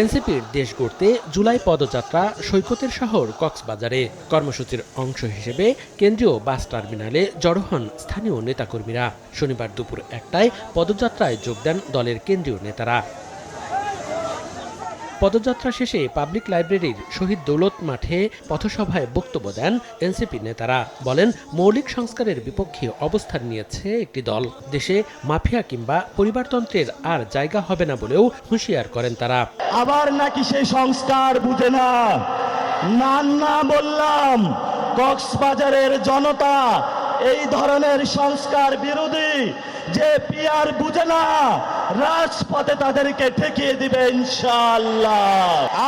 এনসিপির দেশ গড়তে জুলাই পদযাত্রা সৈকতের শহর কক্সবাজারে। কর্মসূচির অংশ হিসেবে কেন্দ্রীয় বাস টার্মিনালে জড়ো হন স্থানীয় নেতাকর্মীরা। শনিবার দুপুর একটায় পদযাত্রায় যোগ দেন দলের কেন্দ্রীয় নেতারা। পদযাত্রা শেষে পাবলিক লাইব্রেরির শহীদ দৌলত মাঠে পথসভায় বক্তব্য দেন এনসিপি নেতারা। বলেন, মৌলিক সংস্কারের বিপক্ষে অবস্থান নিয়েছে একটি দল। দেশে মাফিয়া কিংবা পরিবারতন্ত্রের আর জায়গা হবে না বলেও হুঁশিয়ার করেন তারা। আবার নাকি সেই সংস্কার বুঝে না। না বললাম, কক্সবাজারের জনতা এই ধরনের সংস্কার বিরোধী যে পিয়ার বুঝে না, রাজপথে তাদেরকে ঠেকিয়ে দিবে ইনশাল্লাহ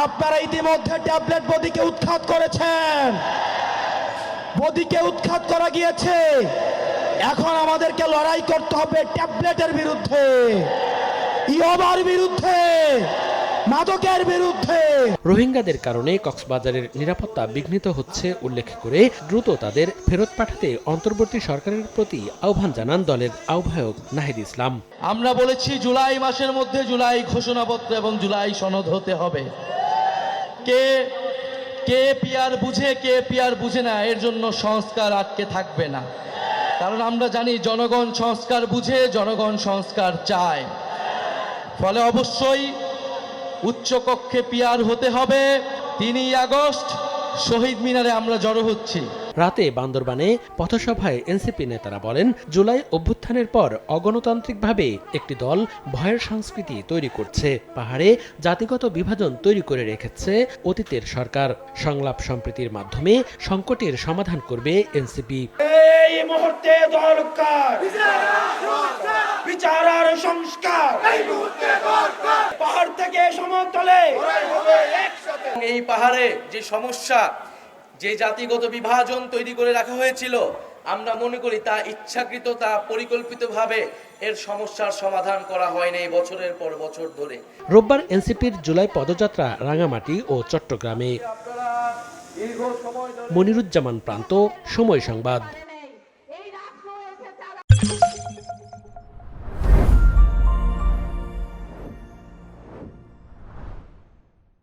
আপনারা ইতিমধ্যে ট্যাবলেট বদিকে উৎখাত করেছেন। বদিকে উৎখাত করা গিয়েছে। এখন আমাদেরকে লড়াই করতে হবে ট্যাবলেটের বিরুদ্ধে, ইয়বার বিরুদ্ধে। মাদকের বিরুদ্ধে। রোহিঙ্গাদের কারণে কক্সবাজারের নিরাপত্তা বিঘ্নিত হচ্ছে উল্লেখ করে দ্রুত তাদের ফেরত পাঠাতে অন্তর্বর্তী সরকারের প্রতি আহ্বান জানান দলের আহ্বায়ক নাহিদ ইসলাম। আমরা বলেছি জুলাই মাসের মধ্যে জুলাই ঘোষণাপত্র এবং জুলাই সনদ হতে হবে। কে কে পিয়ার বুঝে কে পিয়ার বুঝে না এর জন্য সংস্কার আটকে থাকবে না। কারণ আমরা জানি জনগণ সংস্কার বুঝে জনগণ সংস্কার চায়। ফলে অবশ্যই উচ্চকক্ষে পিয়ার হতে হবে। তিনই আগস্ট শহীদ মিনারে আমরা জড়ো হচ্ছি। রাতে বান্দরবানে পথসভায় এনসিপি নেতারা বলেন জুলাই অভ্যুত্থানের পর অগণতান্ত্রিকভাবে একটি দল ভয়ের সংস্কৃতি তৈরি করছে পাহাড়ে জাতিগত বিভাজন তৈরি করে রেখেছে অতীতের সরকার। সংলাপ সম্প্রীতির মাধ্যমে সংকটের সমাধান করবে এনসিপি। এই মুহূর্তে দরকার বিচার আর সংস্কার। পাহাড় থেকে সমতলে। এই পাহাড়ে যে সমস্যা যে জাতিগত বিভাজন তৈরি করে রাখা হয়েছিল আমরা মনে করি তা ইচ্ছাকৃত তা পরিকল্পিতভাবে এর সমস্যার সমাধান করা হয়নি এই বছরের পর বছর ধরে। রোববার এনসিপির জুলাই পদযাত্রা রাঙামাটি ও চট্টগ্রামে। মনিরুজ্জামান প্রান্ত সময় সংবাদ।